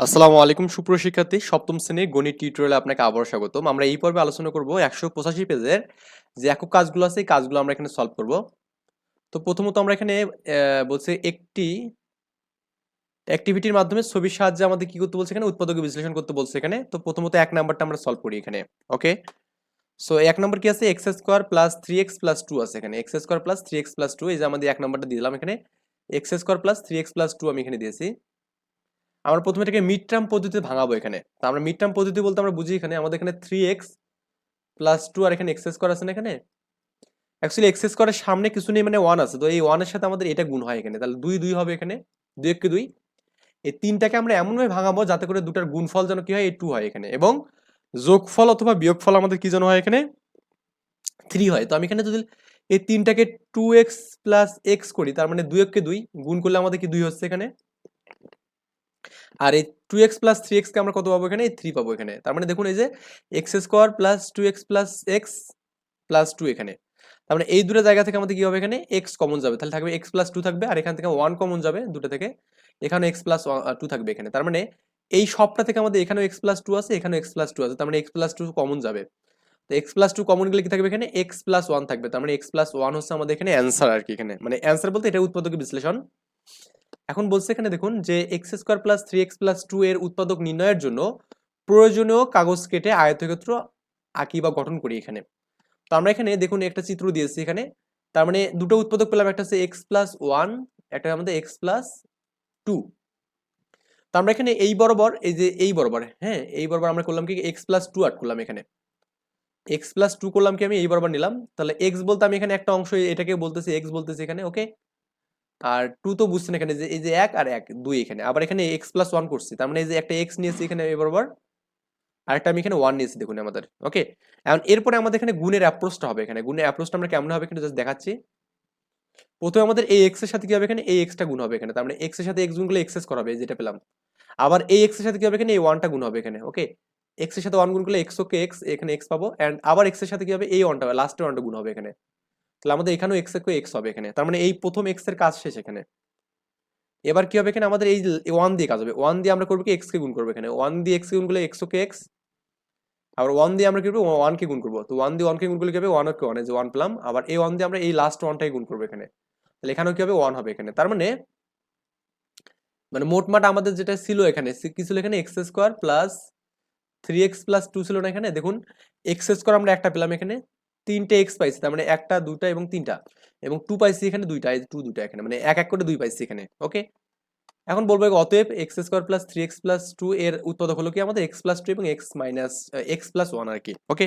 আসসালামু আলাইকুম সুপ্রশিক্ষার্থী সপ্তম শ্রেণির গণিত টিউটোরিয়ালে আপনাকে আবার স্বাগতম। আমরা এই পর্বে আলোচনা করব একশো পঁচাশি পেজের যে একক কাজগুলো আছে, এই কাজগুলো আমরা এখানে সলভ করব। তো প্রথমত আমরা এখানে বলছে একটি অ্যাক্টিভিটির মাধ্যমে ছবির সাহায্যে আমাদের কি করতে বলছে এখানে? উৎপাদক বিশ্লেষণ করতে বলছে এখানে। তো প্রথমত এক নাম্বারটা আমরা সলভ করি এখানে ওকে সো এক নম্বর কি আছে? X square plus three X plus two আছে এখানে। X square plus three X plus two এই যে আমাদের এক নাম্বারটা দিলাম এখানে। X square plus three X plus two আমি এখানে দিয়েছি। আমরা প্রথমে এটাকে মিড টার্ম পদ্ধতিতে ভাঙাবো এখানে। তো আমরা মিড টার্ম পদ্ধতি বলতে আমরা বুঝি এখানে, আমাদের এখানে থ্রি এক্স প্লাস টু আর এখানে এক্সেস করা আছে না এখানে? অ্যাকচুয়ালি এক্সেস করার সামনে কিছু নেই মানে ওয়ান আছে। তো এই ওয়ানের সাথে আমাদের এটা গুণ হয় এখানে। তাহলে দুই দুই হবে এখানে। দুই এককে দুই। এই তিনটাকে আমরা এমনভাবে ভাঙাবো যাতে করে দুটার গুণফল যেন কি হয় এই টু হয় এখানে। এবং যোগফল অথবা বিয়োগফল আমাদের কি যেন হয় এখানে? থ্রি হয়। তো আমি এখানে যদি এই তিনটাকে টু এক্স প্লাস এক্স করি, তার মানে দুই এককে দুই, গুণ করলে আমাদের কি দুই হচ্ছে এখানে? আর এই টু এক্স প্লাস থ্রি এক্সকে আমরা কত পাবো এখানে এই থ্রি পাবো এখানে তার মানে দেখুন এই যে X square plus two X plus X plus two এখানে তার মানে এই দুটো জায়গা থেকে আমাদের কি হবে এখানে এক্স কমন যাবে তাহলে থাকবে এক্স প্লাস টু থাকবে আর এখান থেকে ওয়ান কমন যাবে দুটো থেকে এখানে এক্স প্লাস টু থাকবে এখানে তার মানে এই সবটা থেকে আমাদের এখানেও এক্স প্লাস টু আছে এখানেও এক্স প্লাস টু আছে তার মানে এক্স প্লাস টু কমন যাবে তো এক্স প্লাস টু কমন গেলে কি থাকবে এখানে এক্স প্লাস ওয়ান থাকবে তার মানে এক্স প্লাস ওয়ান হচ্ছে আমাদের এখানে অ্যান্সার আর কি এখানে মানে অ্যান্সার বলতে এটা উৎপাদক বিশ্লেষণ এখন বলছে এখানে দেখুন যে X square plus three X plus two এর উৎপাদক নির্ণয়ের জন্য প্রয়োজনীয় কাগজ কেটে আয়তক্ষেত্র আঁকি বা গঠন করি এখানে। তো আমরা এখানে দেখুন একটা চিত্র দিয়েছি এখানে। তার মানে দুটো উৎপাদক পেলাম, একটা হচ্ছে এক্স প্লাস ওয়ান একটা আমাদের এক্স প্লাস টু তো আমরা এখানে এই বরাবর, এই যে এই বরাবর হ্যাঁ এই বরাবর আমরা করলাম কি এক্স প্লাস টু আট করলাম এখানে। এক্স প্লাস টু করলাম কি আমি, এই বরাবর নিলাম। তাহলে এক্স বলতে আমি এখানে একটা অংশ এটাকে বলতেছি এক্স বলতেছি এখানে ওকে আর টু তো বুঝছেন এখানে যে এই যে এক আর এক, দুই এখানে। আবার এখানে এক্স প্লাস ওয়ান করছি, তার মানে এই যে একটা এক্স নিয়েছি এখানে বরাবর আর একটা আমি এখানে ওয়ান নিয়েছি দেখুন আমাদের ওকে এখন এরপরে আমাদের এখানে গুণের অ্যাপ্রোচটা হবে এখানে। গুণের অ্যাপ্রোচটা আমরা কেমন হবে কিন্তু জাস্ট দেখাচ্ছি। প্রথমে আমাদের এই এক্সের সাথে কি হবে এখানে? এই এক্সটা গুণ হবে এখানে, তার মানে এক্সের সাথে এক্স গুণ করলে এক্সেস করা হবে যেটা পেলাম। আবার এই এক্সের সাথে কি হবে এখানে? এই ওয়ানটা গুণ হবে এখানে ওকে এক্সের সাথে ওয়ান গুণ করলে এক্স ওকে এক্স এখানে এক্স পাবো। অ্যান্ড আবার এক্সের সাথে কি হবে? এই ওয়ানটা হবে লাস্টের ওয়ানটা গুণ হবে এখানে। তাহলে আমাদের এখানেও এক্স একে এক্স হবে এখানে। তার মানে এই প্রথম এক্সের কাজ শেষ এখানে। এবার কি হবে এখানে? আমাদের এই ওয়ান দিয়ে কাজ হবে। ওয়ান দিয়ে আমরা করব কি? এক্স কে গুণ করব এখানে। ওয়ান দিয়ে এক্স কে গুণ করলে ওকে এক্স আবার ওয়ান দিয়ে আমরা কি করব? ওয়ান কে গুণ করব। তো ওয়ান দিয়ে ওয়ান কে গুণ করলে কি হবে? ওয়ান ওকে ওয়ান যে ওয়ান পেলাম। আবার এই ওয়ান দিয়ে আমরা এই লাস্ট ওয়ানটাই গুণ করব এখানে। তাহলে এখানেও কি হবে? ওয়ান হবে এখানে। তার মানে মানে মোটমাট আমাদের যেটা ছিল এখানে কি ছিল এখানে? X square plus three X plus two ছিল না এখানে? দেখুন এক্স স্কোয়ার আমরা একটা পেলাম এখানে। তিনটে এক্স পাইছি, তার মানে একটা, দুটা এবং তিনটা। এবং টু পাইছি এখানে দুইটা টু দুইটা এখানে মানে এক এক করে দুই পাইছি এখানে ওকে এখন বলব অতএব X square plus three X plus two এর উৎপাদক হলো কি আমাদের? এক্স প্লাস টু এবং X minus X plus one আর কি ওকে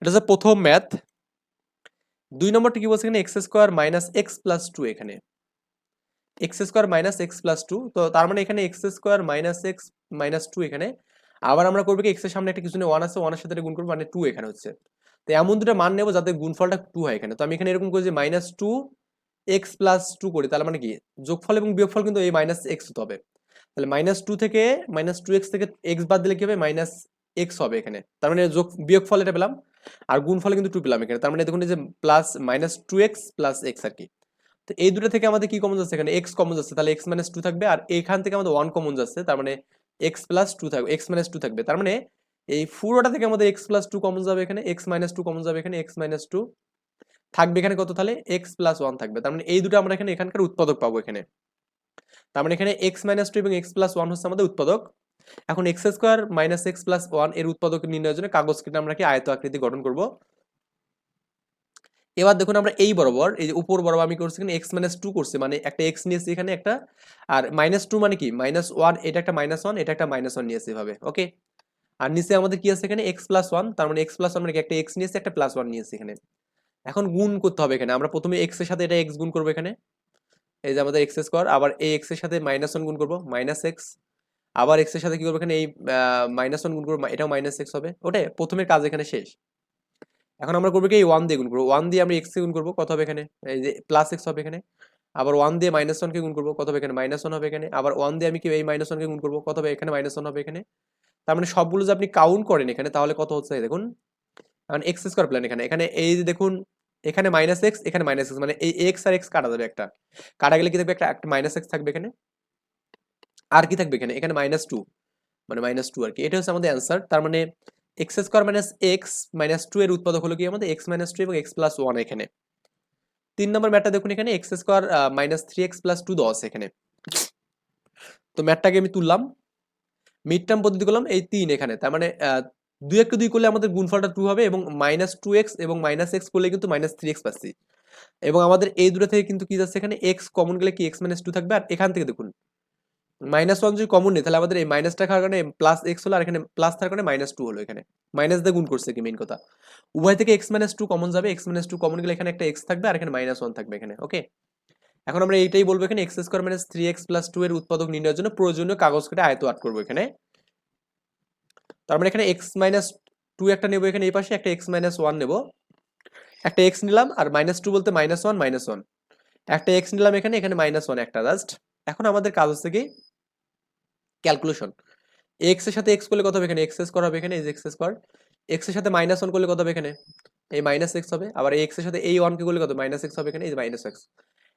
এটা হচ্ছে প্রথম ম্যাথ দুই নম্বরটা কি বলছে এখানে? X square minus X plus two এখানে। X square minus X plus two তো তার মানে এখানে X square minus X minus two এখানে। আবার আমরা করব কি এক্সের সামনে একটা কিছু ওয়ান আছে ওয়ানের সাথে গুণ করব মানে টু এখানে হচ্ছে। তো এমন দুটো মান নেব যাতে গুণফলটা টু হয় এখানে। তো আমি এখানে এরকম করি যে minus two X plus two করি, তাহলে মানে কি? যোগফল এবং বিয়োগফল কিন্তু এই মাইনাস এক্স হতে হবে। তাহলে মাইনাস টু থেকে মাইনাস টু এক্স থেকে এক্স বাদ দিলে কি হবে? মাইনাস এক্স হবে এখানে। তার মানে যোগ, বিয়োগফল এটা পেলাম, আর গুণফলে কিন্তু টু পেলাম এখানে। তার মানে দেখুন যে plus minus two X plus X আর কি। তো এই দুটো থেকে আমাদের কি কমন যাচ্ছে এখানে? এক্স কমন যাচ্ছে। তাহলে এক্স মাইনাস টু থাকবে, আর এখান থেকে আমাদের ওয়ান কমন যাচ্ছে, তার মানে এক্স প্লাস টু থাকবে এক্স মাইনাস টু থাকবে। তার মানে এই পুরোটা থেকে আমাদের এক্স প্লাস টু কমন যাবে এখানে এক্স মাইনাস টু কমন যাবে এখানে এক্স মাইনাস টু থাকবে এখানে কত তাহলে? এক্স প্লাস ওয়ান থাকবে। তার মানে এই দুটো আমরা এখানে এখানকার উৎপাদক পাবো এখানে। তার মানে এখানে এক্স মাইনাস টু এবং এক্স প্লাস ওয়ান হচ্ছে আমাদের উৎপাদক। এখন X square minus X plus ওয়ানের উৎপাদক নির্ণয়ের জন্য কাগজ কেটে আমরা কি আয়ত আকৃতি গঠন করব। এবার দেখুন আমরা এই বরাবর, এই যে উপর বরাবর আমি করছি এখানে এক্স মাইনাস টু করছি মানে একটা এক্স নিয়েছি এখানে একটা, আর মাইনাস টু মানে কি? মাইনাস ওয়ান এটা একটা মাইনাস ওয়ান এটা একটা মাইনাস ওয়ান নিয়েছি এভাবে ওকে আর নিচে আমাদের কি আছে এখানে? এক্স প্লাস ওয়ান তার মানে এক্স প্লাস ওয়ান মানে একটা এক্স নিয়েছি, একটা প্লাস ওয়ান নিয়েছে এখানে। এখন গুণ করতে হবে এখানে। আমরা প্রথমে এক্সের সাথে এটা এক্স গুণ করব এখানে। এই যে আমাদের এক্স স্কোয়ার আবার এই এক্সের সাথে মাইনাস ওয়ান গুণ করব মাইনাস এক্স আবার এক্সের সাথে কি করব এখানে? এই মাইনাস ওয়ান গুণ করব এটাও মাইনাস এক্স হবে। ওটাই, প্রথমের কাজ এখানে শেষ। এখন আমরা করব কি? এই ওয়ান দিয়ে গুণ করব। ওয়ান দিয়ে আমরা এক্স গুণ করব, কত হবে এখানে? এই যে প্লাস এক্স হবে এখানে। আবার ওয়ান দিয়ে মাইনাস ওয়ানকে গুণ করব, কত হবে এখানে? মাইনাস ওয়ান হবে এখানে। আবার ওয়ান দিয়ে আমি কি এই মাইনাস ওয়ানকে গুণ করব, কত হবে? এখানে মাইনাস ওয়ান হবে এখানে। তার মানে সবগুলো যে আপনি কাউন্ট করেন এখানে, তাহলে কত হচ্ছে? দেখুন এখন এক্স স্কোয়ার প্ল্যান এখানে। এখানে এই যে দেখুন, এখানে মাইনাস এক্স এখানে মাইনাস এক্স মানে এই এক্স আর এক্স কাটা যাবে একটা। কাটা গেলে কি থাকবে একটা? একটা মাইনাস এক্স থাকবে এখানে। আর কি থাকবে এখানে? এখানে মাইনাস টু মানে মাইনাস টু আর কি। এটা হচ্ছে আমাদের অ্যান্সার তার মানে X square minus X minus two এর উৎপাদক হলো কি আমাদের? এক্স মাইনাস টু এবং এক্স প্লাস ওয়ান এখানে। তিন নম্বর ম্যাটটা দেখুন এখানে X square minus three X plus two দশ এখানে। তো ম্যাটটাকে আমি তুললাম। মিড টার্ম পদ্ধতি করলাম, এই তিন এখানে। তার মানে দুই একটু দুই করলে আমাদের গুণফলটা টু হবে এবং মাইনাস টু এক্স এবং মাইনাস এক্স করলে কিন্তু মাইনাস থ্রি এক্স পাচ্ছি। এবং আমাদের এই দুটো থেকে কিন্তু কি যাচ্ছে এখানে? এক্স কমন গেলে কি এক্স মাইনাস টু থাকবে? আর এখান থেকে দেখুন মাইনাস ওয়ান যদি কমন নেই, তাহলে আমাদের এই মাইনাসটা খাওয়ার কারণে প্লাস এক্স হলো, আর এখানে প্লাস থাকার কারণে মাইনাস টু হলো এখানে। মাইনাস দিয়ে গুণ করছে কি মেইন কথা? উভয় থেকে এক্স মাইনাস টু কমন যাবে এক্স মাইনাস টু কমন গেলে এখানে একটা এক্স থাকবে, আর এখানে মাইনাস ওয়ান থাকবে এখানে ওকে এখন আমরা এইটাই বলব এখানে X square minus three X plus two এর উৎপাদক নির্ণয়ের জন্য প্রয়োজনীয় কাগজ কেটে আয়ত আট করব এখানে। তার মানে এখানে এক্স মাইনাস টু একটা নেব এখানে এই পাশে, একটা এক্স মাইনাস ওয়ান নেব। একটা এক্স নিলাম আর মাইনাস টু বলতে মাইনাস ওয়ান মাইনাস ওয়ান একটা এক্স নিলাম এখানে এখানে মাইনাস ওয়ান একটা জাস্ট এখন আমাদের কাজ হচ্ছে কি? ক্যালকুলেশন এক্সের সাথে এক্স করলে কত হবে এখানে? এক্স স্কোয়ার হবে এখানে এক্স স্কোয়ার এক্সের সাথে মাইনাস ওয়ান করলে কত হবে এখানে? এই মাইনাস এক্স হবে। আবার এক্সের সাথে এই ওয়ানকে করলে কত? মাইনাস এক্স হবে এখানে, এই মাইনাস এক্স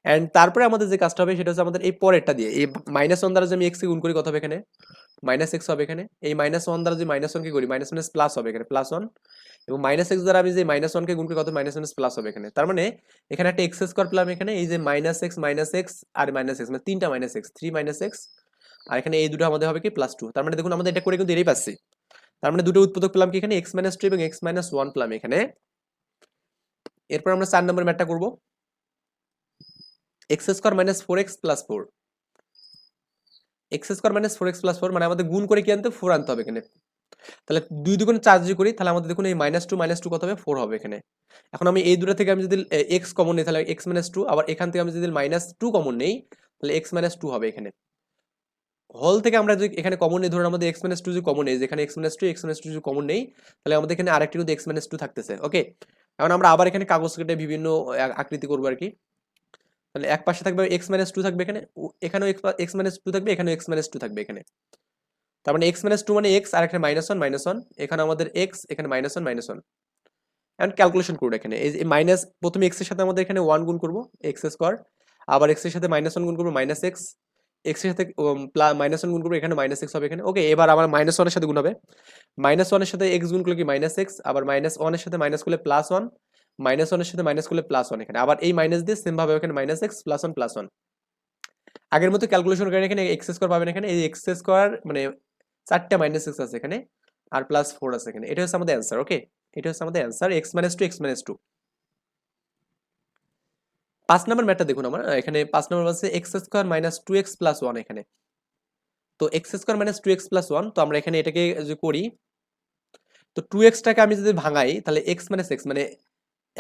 অ্যান্ড তারপরে আমাদের যে কাজটা হবে, সেটা হচ্ছে আমাদের এই পরেরটা দিয়ে। এই মাইনাস ওয়ান দ্বারা যে আমি এক্স গুণ করি, কত হবে এখানে? মাইনাস এক্স হবে এখানে। এই মাইনাস ওয়ান দ্বারা যে মাইনাস ওয়ানকে করি মাইনাস মাইনাস প্লাস হবে এখানে প্লাস ওয়ান এবং মাইনাস এক্স দ্বারা আমি যে মাইনাস ওয়ানকে গুণ করি, কত? মাইনাস মাইনাস প্লাস হবে এখানে। তার মানে এখানে একটা এক্স স্কোয়ার পেলাম এখানে, এই যে মাইনাস এক্স মাইনাস এক্স আর মাইনাস এক্স মানে তিনটা minus X three minus X আর এখানে এই দুটো আমাদের হবে কি? প্লাস টু তার মানে দেখুন, আমাদের এটা করে কিন্তু এটাই পাচ্ছি। তার মানে দুটো উৎপাদক পেলাম কি এখানে? এক্স মাইনাস টু এবং এক্স মাইনাস ওয়ান পেলাম এখানে। এরপর আমরা চার নম্বর ম্যাটটা করব। X square minus four X plus four X square minus four X plus four মানে আমাদের গুণ করে কি আনতে ফোর আনতে হবে এখানে। তাহলে দুই দুগুণে চার যদি করি, তাহলে আমাদের দেখুন এই মাইনাস টু মাইনাস টু কত হবে? ফোর হবে এখানে। এখন আমি এই দুটো থেকে আমি যদি এক্স কমন নিই, তাহলে এক্স মাইনাস টু আবার এখান থেকে আমি যদি মাইনাস টু কমন নেই, তাহলে এক্স মাইনাস টু হবে এখানে। হল থেকে আমরা যদি এখানে কমন নেই, ধরুন আমাদের এক্স মাইনাস টু যদি কমন নেই যেখানে X minus two X minus two যদি কমন নেই, তাহলে আমাদের এখানে আরেকটি কিন্তু এক্স মাইনাস টু থাকতেছে ওকে এখন আমরা আবার এখানে কাগজ কেটে বিভিন্ন আকৃতি করব আর কি। তাহলে এক পাশে থাকবে এক্স মাইনাস টু থাকবে এখানে এখানেও এক্স মাইনাস টু থাকবে, এখানেও এক্স মাইনাস টু থাকবে এখানে। তার মানে এক্স মাইনাস টু মানে এক্স আর এখানে মাইনাস ওয়ান মাইনাস ওয়ান এখানে আমাদের এক্স এখানে minus one minus one and calculation করব এখানে, এই মাইনাস প্রথমে এক্সের সাথে আমাদের এখানে ওয়ান গুণ করব এক্স স্কোয়ার আবার এক্সের সাথে মাইনাস ওয়ান গুণ করব মাইনাস এক্স এক্সের সাথে মাইনাস ওয়ান গুণ করব, এখানে মাইনাস এক্স হবে এখানে। ওকে এবার আমার মাইনাস ওয়ানের সাথে গুণ হবে। মাইনাস ওয়ানের সাথে এক্স গুণ করলে কি মাইনাস এক্স আবার মাইনাস ওয়ানের সাথে মাইনাস করলে প্লাস ওয়ান মাইনাস ওয়ানের সাথে মাইনাস করলে প্লাস ওয়ান এখানে। আবার এই মাইনাস দিয়ে সেম ভাবে এখানে minus X plus one plus one আগের মতো ক্যালকুলেশন করেন এখানে এক্স স্কোয়ার পাবেন এখানে। এই এক্স স্কোয়ার মানে চারটা মাইনাস এক্স আছে এখানে, আর প্লাস ফোর আছে এখানে। এটা হচ্ছে আমাদের অ্যান্সার ওকে এটা হচ্ছে আমাদের answer X minus two X minus two পাঁচ নাম্বার ম্যাটটা দেখুন আমার। এখানে পাঁচ নাম্বার আছে X square minus two X plus one এখানে। তো X square minus two X plus one তো আমরা এখানে এটাকে যদি করি, তো টু এক্সটাকে আমি যদি ভাঙাই, তাহলে এক্স মাইনাস এক্স মানে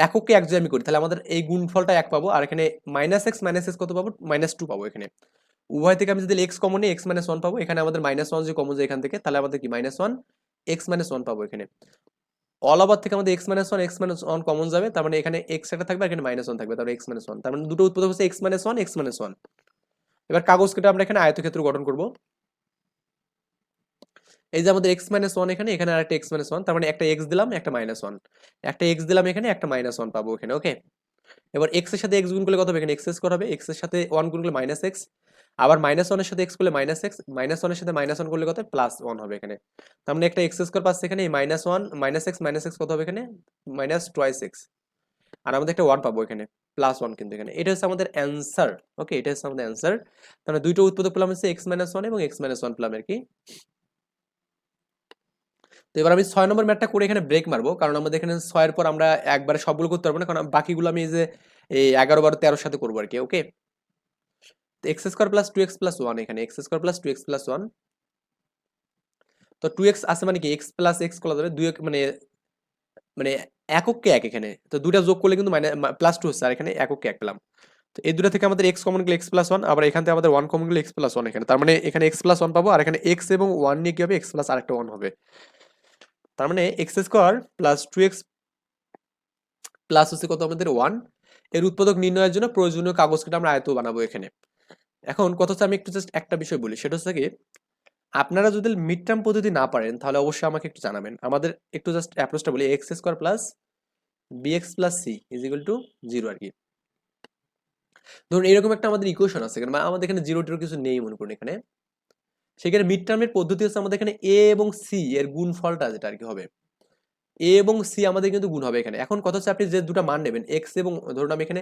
এককে এক যদি আমি করি, তাহলে আমাদের এই গুণফলটা এক পাবো, আর এখানে মাইনাস এক্স মাইনাস এক্স কত পাবো? মাইনাস টু পাবো এখানে। উভয় থেকে আমি যদি এক্স কমন নিই এক্স মাইনাস ওয়ান পাবো। এখানে আমাদের মাইনাস ওয়ান যদি কমন যায় এখান থেকে, তাহলে আমাদের কি? Minus one X minus one পাবো এখানে। অল ওভার থেকে আমাদের X minus one X minus one common যাবে, তার মানে এখানে এক্স একটা থাকবে এখানে মাইনাস ওয়ান থাকবে তারপরে এক্স মাইনাস ওয়ান তার মানে দুটো উৎপাদক হচ্ছে X minus one X minus one এবার কাগজ কেটে আমরা এখানে আয়তক্ষেত্র গঠন করব। এই যে আমাদের এক্স মাইনাস ওয়ান এখানে এখানে আরেকটা এক্স মাইনাস ওয়ান তার মানে একটা এক্স দিলাম, একটা মাইনাস ওয়ান একটা এক্স দিলাম এখানে, একটা মাইনাস ওয়ান পাবো এখানে ওকে এবার এক্সের সাথে এক্স গুণ করলে কত হবে এখানে? এক্স স্কোয়ার হবে। এক্সের সাথে ওয়ান গুণ করলে মাইনাস এক্স আবার মাইনাস ওয়ানের সাথে এক্স করলে মাইনাস এক্স মাইনাস ওয়ানের সাথে মাইনাস ওয়ান করলে কত প্লাস ওয়ান হবে এখানে। তার মানে একটা এক্স স্কোয়ার পাচ্ছে এখানে minus one minus X minus X কত হবে এখানে? মাইনাস টোয়াইস এক্স আর আমাদের একটা ওয়ান পাবো এখানে প্লাস ওয়ান কিন্তু এখানে। এটা হচ্ছে আমাদের অ্যান্সার ওকে এটা হচ্ছে আমাদের অ্যান্সার তার মানে দুইটা উৎপাদক পেলাম হচ্ছে এক্স মাইনাস ওয়ান এবং এক্স মাইনাস ওয়ান পেলাম আর কি। তো এবার আমি ছয় নম্বর ম্যাটটা করে এখানে ব্রেক মারবো। কারণ আমাদের এখানে ছয়ের পর আমরা একবারে সবগুলো করতে পারব না। কারণ বাকিগুলো আমি এই যে, এই এগারো বারো তেরোর সাথে করব আর কি okay X square plus two X plus one এখানে। X square plus two X plus one তো টু এক্স আছে মানে কি? এক্স প্লাস এক্স করা যাবে দুই মানে মানে এককে এক এখানে। তো দুটা যোগ করলে কিন্তু মানে প্লাস টু হচ্ছে। আর এখানে এককে এক পেলাম। তো এই দুটো থেকে আমাদের এক্স কমন গেলে এক্স প্লাস ওয়ান আবার এখান থেকে আমাদের ওয়ান কমন গেলে এক্স প্লাস ওয়ান এখানে। তার মানে এখানে এক্স প্লাস ওয়ান পাবো। আর এখানে এক্স এবং ওয়ান নিয়ে কি হবে? এক্স প্লাস আরেকটা ওয়ান হবে। তার মানে X square plus two X plus হচ্ছে কত আমাদের ওয়ানের উৎপাদক নির্ণয়ের জন্য প্রয়োজনীয় কাগজ কেটে আমরা আয়ত বানাবো এখানে। এখন কথা হচ্ছে আমি একটু জাস্ট একটা বিষয় বলি, সেটা হচ্ছে কি, আপনারা যদি মিড টার্ম পদ্ধতি না পারেন, তাহলে অবশ্যই আমাকে একটু জানাবেন। আমাদের একটু জাস্ট অ্যাপ্রোচটা বলি X square plus BX plus C is equal to zero আর কি। ধরুন এরকম একটা আমাদের ইকুয়েশন আছে মানে আমাদের এখানে জিরো টিরো কিছু নেই মনে করুন এখানে। সেখানে মিড টার্মের পদ্ধতি হচ্ছে আমাদের এখানে এ এবং সি এর গুণফলটা যেটা আর কি হবে। এ এবং সি আমাদের কিন্তু গুণ হবে এখানে। এখন কথা হচ্ছে আপনি যে দুটো মান নেবেন এক্স এবং ধরুন আমি এখানে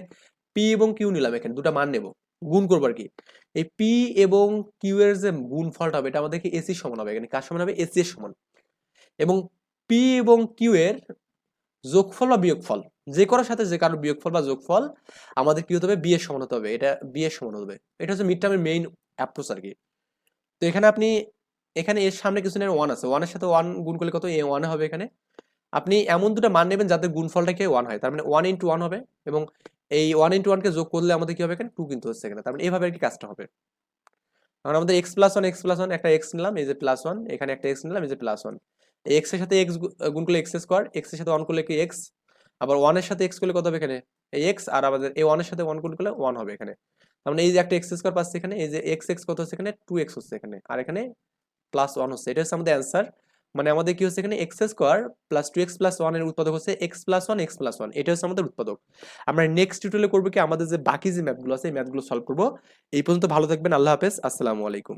পি এবং কিউ নিলাম এখানে, দুটো মান নেব, গুণ করব আর কি এই পি এবং কিউ এর যে গুণফলটা হবে এটা আমাদেরকে এসি সমান হবে, এখানে কার সমান হবে? এসি এর সমান। এবং পি এবং কিউ এর যোগফল বা বিয়োগফল, যে করার সাথে যে কারোর বিয়োগফল বা যোগফল, আমাদের কি হতে হবে? বি এর সমান হতে হবে, এটা বি এর সমান হবে। এটা হচ্ছে মিড টার্মের মেইন অ্যাপ্রোচ আর কি তো এখানে আপনি, এখানে এর সামনে কিছু নেই ওয়ান আছে। ওয়ানের সাথে ওয়ান গুণ করলে কত? এ ওয়ান হবে এখানে। আপনি এমন দুটো মান নেবেন যাদের গুণফলটাকে ওয়ান হয়। তার মানে ওয়ান ইন্টু ওয়ান হবে এবং এই ওয়ান ইন্টু ওয়ানকে যোগ করলে আমাদের কি হবে এখানে? টু কিন্তু হচ্ছে এখানে। তার মানে এইভাবে আর কি কাজটা হবে। এখন আমাদের X plus one X plus one একটা এক্স নিলাম, এই যে প্লাস ওয়ান এখানে একটা এক্স নিলাম, এই যে প্লাস ওয়ান এক্সের সাথে এক্স গুণ করলে এক্স স্কোয়ার এক্সের সাথে ওয়ান করলে কি এক্স আবার ওয়ানের সাথে এক্স করলে কত হবে এখানে? এই এক্স আর আমাদের এই ওয়ানের সাথে ওয়ান গুণ করলে ওয়ান হবে এখানে। মানে এই যে একটা এক্স স্কোয়ার পাচ্ছি এখানে, এই যে এক্স এক্স কত হচ্ছে এখানে? টু এক্স হচ্ছে এখানে। আর এখানে প্লাস ওয়ান হচ্ছে। এটা হচ্ছে আমাদের অ্যান্সার মানে আমাদের কি হচ্ছে এখানে? X square plus two X plus ওয়ানের উৎপাদক হচ্ছে X plus one X plus one এটা হচ্ছে আমাদের উৎপাদক। আমরা নেক্সট টিউটোরিয়ালে করব কি? আমাদের যে বাকি যে ম্যাথগুলো আছে, এই ম্যাথগুলো সলভ করব। এই পর্যন্ত ভালো থাকবেন। আল্লাহ হাফেজ। আসসালামু আলাইকুম।